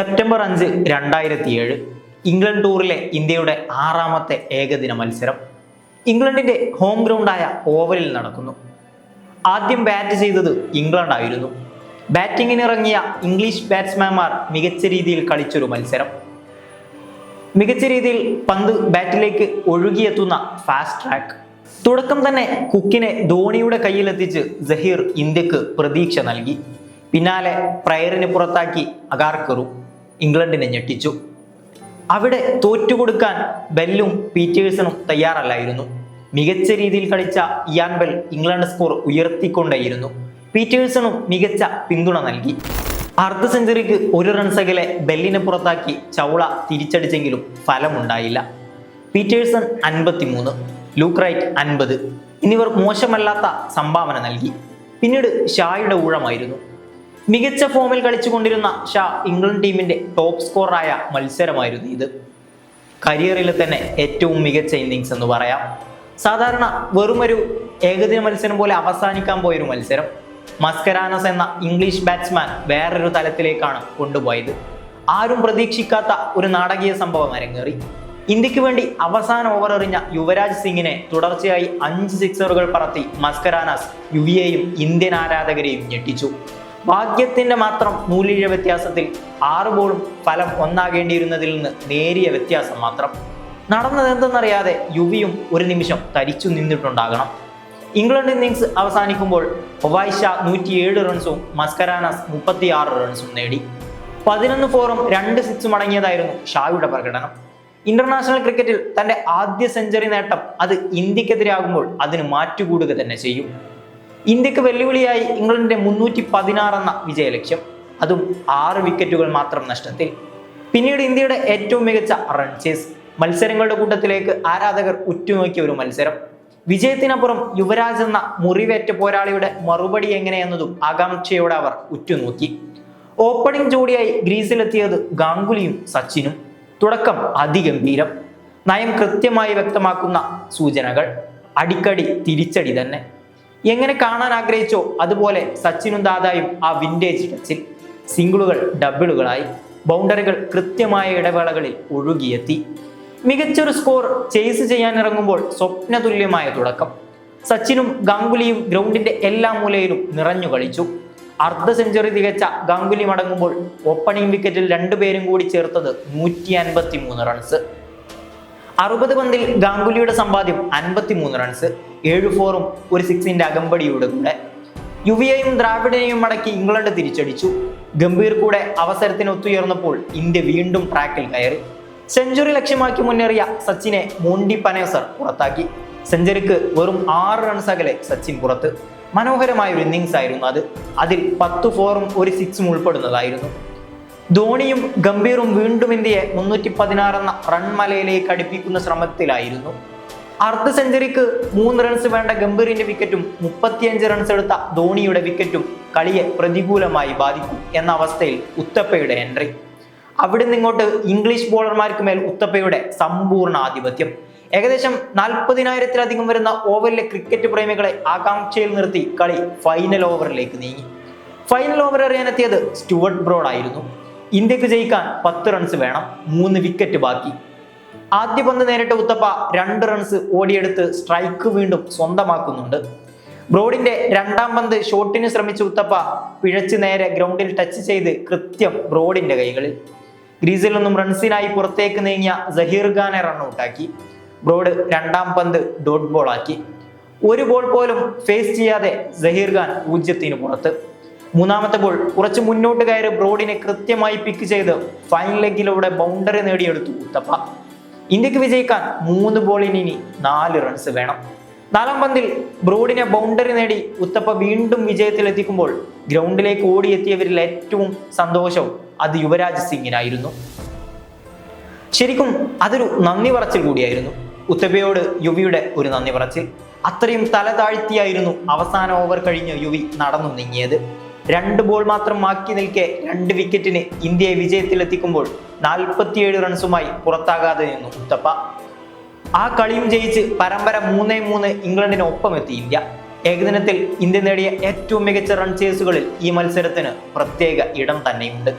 September അഞ്ച് രണ്ടായിരത്തി ഏഴ് ഇംഗ്ലണ്ട് ടൂറിലെ ഇന്ത്യയുടെ ആറാമത്തെ ഏകദിന മത്സരം ഇംഗ്ലണ്ടിന്റെ ഹോം ഗ്രൗണ്ടായ ഓവലിൽ നടക്കുന്നു. ആദ്യം ബാറ്റ് ചെയ്തത് ഇംഗ്ലണ്ട് ആയിരുന്നു. ബാറ്റിങ്ങിനിറങ്ങിയ ഇംഗ്ലീഷ് ബാറ്റ്സ്മാൻമാർ മികച്ച രീതിയിൽ കളിച്ചൊരു മത്സരം. മികച്ച രീതിയിൽ പന്ത് ബാറ്റിലേക്ക് ഒഴുകിയെത്തുന്ന ഫാസ്റ്റ് ട്രാക്ക് തുടക്കം തന്നെ കുക്കിനെ ധോണിയുടെ കയ്യിലെത്തിച്ച് ജഹീർ ഇന്ത്യയ്ക്ക് പ്രതീക്ഷ നൽകി. പിന്നാലെ പ്രയറിന് പുറത്താക്കി അഗാർക്കറും. ഇംഗ്ലണ്ടിനെ ഞെട്ടിച്ചു. അവിടെ തോറ്റുകൊടുക്കാൻ ബെല്ലും പീറ്റേഴ്സണും തയ്യാറല്ലായിരുന്നു. മികച്ച രീതിയിൽ കളിച്ച ഇയാൻ ബെൽ ഇംഗ്ലണ്ട് സ്കോർ ഉയർത്തിക്കൊണ്ടേയിരുന്നു. പീറ്റേഴ്സണും മികച്ച പിന്തുണ നൽകി. അർദ്ധ സെഞ്ചുറിക്ക് ഒരു റൺസ് അകലെ ബെല്ലിനെ പുറത്താക്കി ചൗള തിരിച്ചടിച്ചെങ്കിലും ഫലമുണ്ടായില്ല. പീറ്റേഴ്സൺ അൻപത്തിമൂന്ന് ലൂക്ക് റൈറ്റ് അൻപത് എന്നിവർ മോശമല്ലാത്ത സംഭാവന നൽകി. പിന്നീട് ഷായുടെ ഊഴമായിരുന്നു. മികച്ച ഫോമിൽ കളിച്ചുകൊണ്ടിരുന്ന ഷാ ഇംഗ്ലണ്ട് ടീമിന്റെ ടോപ്പ് സ്കോറായ മത്സരമായിരുന്നു ഇത്. കരിയറിൽ തന്നെ ഏറ്റവും മികച്ച ഇന്നിങ്സ് എന്ന് പറയാം. സാധാരണ വെറുമൊരു ഏകദിന മത്സരം പോലെ അവസാനിക്കാൻ പോയൊരു മത്സരം. മസ്കരാനസ് എന്ന ഇംഗ്ലീഷ് ബാറ്റ്സ്മാൻ വേറൊരു തലത്തിലേക്കാണ് കൊണ്ടുപോയത്. ആരും പ്രതീക്ഷിക്കാത്ത ഒരു നാടകീയ സംഭവം അരങ്ങേറി. ഇന്ത്യയ്ക്ക് വേണ്ടി അവസാന ഓവർ എറിഞ്ഞ യുവരാജ് സിംഗിനെ തുടർച്ചയായി അഞ്ച് സിക്സറുകൾ പറത്തി മസ്കരാനാസ് യുവിയെയും ഇന്ത്യൻ ആരാധകരെയും ഞെട്ടിച്ചു. ഭാഗ്യത്തിന്റെ മാത്രം മൂല്യ വ്യത്യാസത്തിൽ ആറ് ബോളും ഫലം ഒന്നാകേണ്ടിയിരുന്നതിൽ നിന്ന് നേരിയ വ്യത്യാസം മാത്രം. നടന്നത് എന്തെന്നറിയാതെ യുവിയും ഒരു നിമിഷം തരിച്ചു നിന്നിട്ടുണ്ടാകണം. ഇംഗ്ലണ്ട് ഇന്നിങ്സ് അവസാനിക്കുമ്പോൾ ഒവായിഷ നൂറ്റിയേഴ് റൺസും മസ്കരാനസ് മുപ്പത്തിയാറ് റൺസും നേടി. പതിനൊന്ന് ഫോറും രണ്ട് സിക്സും അടങ്ങിയതായിരുന്നു ഷായുടെ പ്രകടനം. ഇന്റർനാഷണൽ ക്രിക്കറ്റിൽ തന്റെ ആദ്യ സെഞ്ചുറി നേട്ടം അത് ഇന്ത്യക്കെതിരാകുമ്പോൾ അതിന് മാറ്റുകൂടുക തന്നെ ചെയ്യും. ഇന്ത്യയ്ക്ക് വെല്ലുവിളിയായി ഇംഗ്ലണ്ടിന്റെ മുന്നൂറ്റി പതിനാറെന്ന വിജയലക്ഷ്യം. അതും ആറ് വിക്കറ്റുകൾ മാത്രം നഷ്ടത്തിൽ. പിന്നീട് ഇന്ത്യയുടെ ഏറ്റവും മികച്ച റൺ ചേസ് മത്സരങ്ങളുടെ കൂട്ടത്തിലേക്ക് ആരാധകർ ഉറ്റുനോക്കിയ ഒരു മത്സരം. വിജയത്തിനപ്പുറം യുവരാജ് എന്ന മുറിവേറ്റ പോരാളിയുടെ മറുപടി എങ്ങനെയെന്നതും ആകാംക്ഷയോടെ അവർ ഉറ്റുനോക്കി. ഓപ്പണിംഗ് ജോഡിയായി ഗ്രീസിലെത്തിയത് ഗാംഗുലിയും സച്ചിനും. തുടക്കം അതിഗംഭീരം. നയം കൃത്യമായി വ്യക്തമാക്കുന്ന സൂചനകൾ. അടിക്കടി തിരിച്ചടി തന്നെ. എങ്ങനെ കാണാൻ ആഗ്രഹിച്ചോ അതുപോലെ സച്ചിനും ദാദായും ആ വിന്റേജ് ടച്ചിൽ സിംഗിളുകൾ ഡബിളുകളായി ബൗണ്ടറികൾ കൃത്യമായ ഇടവേളകളിൽ ഒഴുകിയെത്തി. മികച്ചൊരു സ്കോർ ചേസ് ചെയ്യാൻ ഇറങ്ങുമ്പോൾ സ്വപ്നതുല്യമായ തുടക്കം. സച്ചിനും ഗാംഗുലിയും ഗ്രൗണ്ടിന്റെ എല്ലാ മൂലയിലും നിറഞ്ഞു കളിച്ചു. അർദ്ധ സെഞ്ചുറി തികച്ച ഗാംഗുലി മടങ്ങുമ്പോൾ ഓപ്പണിംഗ് വിക്കറ്റിൽ രണ്ടുപേരും കൂടി ചേർത്തത് നൂറ്റി അൻപത്തി മൂന്ന് റൺസ് അറുപത് പന്തിൽ ഗാംഗുലിയുടെ സമ്പാദ്യം അൻപത്തിമൂന്ന് റൺസ് ഏഴ് ഫോറും ഒരു സിക്സിന്റെ അകമ്പടിയുടെ കൂടെ. യുവിയെയും ദ്രാവിഡനെയും മടക്കി ഇംഗ്ലണ്ട് തിരിച്ചടിച്ചു. ഗംഭീർ കൂടെ അവസരത്തിന് ഒത്തുയർന്നപ്പോൾ ഇന്ത്യ വീണ്ടും ട്രാക്കിൽ കയറി. സെഞ്ചുറി ലക്ഷ്യമാക്കി മുന്നേറിയ സച്ചിനെ മോണ്ടി പനേസർ പുറത്താക്കി. സെഞ്ചുറിക്ക് വെറും ആറ് റൺസ് അകലെ സച്ചിൻ പുറത്ത്. മനോഹരമായ ഒരു ഇന്നിങ്സ് ആയിരുന്നു അത്. അതിൽ പത്ത് ഫോറും ഒരു സിക്സും ഉൾപ്പെടുന്നതായിരുന്നു. ധോണിയും ഗംഭീറും വീണ്ടും ഇന്ത്യയെ മുന്നൂറ്റി പതിനാറ് എന്ന റൺമലയിലേക്ക് അടുപ്പിക്കുന്ന ശ്രമത്തിലായിരുന്നു. അർദ്ധ സെഞ്ചുറിക്ക് മൂന്ന് റൺസ് വേണ്ട ഗംഭീറിന്റെ വിക്കറ്റും മുപ്പത്തിയഞ്ച് റൺസ് എടുത്ത ധോണിയുടെ വിക്കറ്റും കളിയെ പ്രതികൂലമായി ബാധിക്കും എന്ന അവസ്ഥയിൽ ഉത്തപ്പയുടെ എൻട്രി അവിടെ നിന്നിങ്ങോട്ട് ഇംഗ്ലീഷ് ബോളർമാർക്ക് മേൽ ഉത്തപ്പയുടെ സമ്പൂർണ ആധിപത്യം. ഏകദേശം നാൽപ്പതിനായിരത്തിലധികം വരുന്ന ഓവറിലെ ക്രിക്കറ്റ് പ്രേമികളെ ആകാംക്ഷയിൽ നിർത്തി കളി ഫൈനൽ ഓവറിലേക്ക് നീങ്ങി. ഫൈനൽ ഓവർ എറിയാനെത്തിയത് സ്റ്റുവർട്ട് ബ്രോഡ് ആയിരുന്നു ഇന്ത്യയ്ക്ക് ജയിക്കാൻ പത്ത് റൺസ് വേണം മൂന്ന് വിക്കറ്റ് ബാക്കി. ആദ്യ പന്ത് നേരിട്ട ഉത്തപ്പ രണ്ട് റൺസ് ഓടിയെടുത്ത് സ്ട്രൈക്ക് വീണ്ടും സ്വന്തമാക്കുന്നുണ്ട്. ബ്രോഡിന്റെ രണ്ടാം പന്ത് ഷോട്ടിന് ശ്രമിച്ച ഉത്തപ്പ പിഴച്ച് നേരെ ഗ്രൗണ്ടിൽ ടച്ച് ചെയ്ത് കൃത്യം ബ്രോഡിന്റെ കൈകളിൽ. ഗ്രീസിൽ നിന്നും റൺസിനായി പുറത്തേക്ക് നീങ്ങിയ സഹീർ ഖാനെ റണ്ണൌട്ടാക്കി ബ്രോഡ് രണ്ടാം പന്ത് ഡോട്ട് ബോൾ ആക്കി. ഒരു ബോൾ പോലും ഫേസ് ചെയ്യാതെ സഹീർ ഖാൻ പൂജ്യത്തിന് പുറത്ത്. മൂന്നാമത്തെ ബോൾ കുറച്ച് മുന്നോട്ട് കയറി ബ്രോഡിനെ കൃത്യമായി പിക്ക് ചെയ്ത് ഫൈനൽ ലെഗിലൂടെ ബൗണ്ടറി നേടിയെടുത്തു ഉത്തപ്പ. ഇന്ത്യയ്ക്ക് വിജയിക്കാൻ മൂന്ന് ബോളിന് ഇനി നാല് റൺസ് വേണം. നാലാം പന്തിൽ ബ്രോഡിനെ ബൗണ്ടറി നേടി ഉത്തപ്പ വീണ്ടും വിജയത്തിലെത്തിക്കുമ്പോൾ ഗ്രൗണ്ടിലേക്ക് ഓടിയെത്തിയവരിൽ ഏറ്റവും സന്തോഷവും അത് യുവരാജ് സിംഗിനായിരുന്നു. ശരിക്കും അതൊരു നന്ദി പറച്ചിൽ കൂടിയായിരുന്നു. ഉത്തപ്പയോട് യുവിയുടെ ഒരു നന്ദി പറച്ചിൽ. അത്രയും തല താഴ്ത്തിയായിരുന്നു അവസാന ഓവർ കഴിഞ്ഞ് യുവി നടന്നു നീങ്ങിയത്. രണ്ട് ബോൾ മാത്രം മാക്കി നിൽക്കെ രണ്ട് വിക്കറ്റിന് ഇന്ത്യയെ വിജയത്തിലെത്തിക്കുമ്പോൾ നാൽപ്പത്തിയേഴ് റൺസുമായി പുറത്താകാതെ നിന്നു ഉത്തപ്പ. ആ കളിയും ജയിച്ച് പരമ്പര മൂന്നേ മൂന്ന് ഇംഗ്ലണ്ടിന് ഒപ്പമെത്തി ഇന്ത്യ. ഏകദിനത്തിൽ ഇന്ത്യ നേടിയ ഏറ്റവും മികച്ച റൺ ചേസുകളിൽ ഈ മത്സരത്തിന് പ്രത്യേക ഇടം തന്നെയുണ്ട്.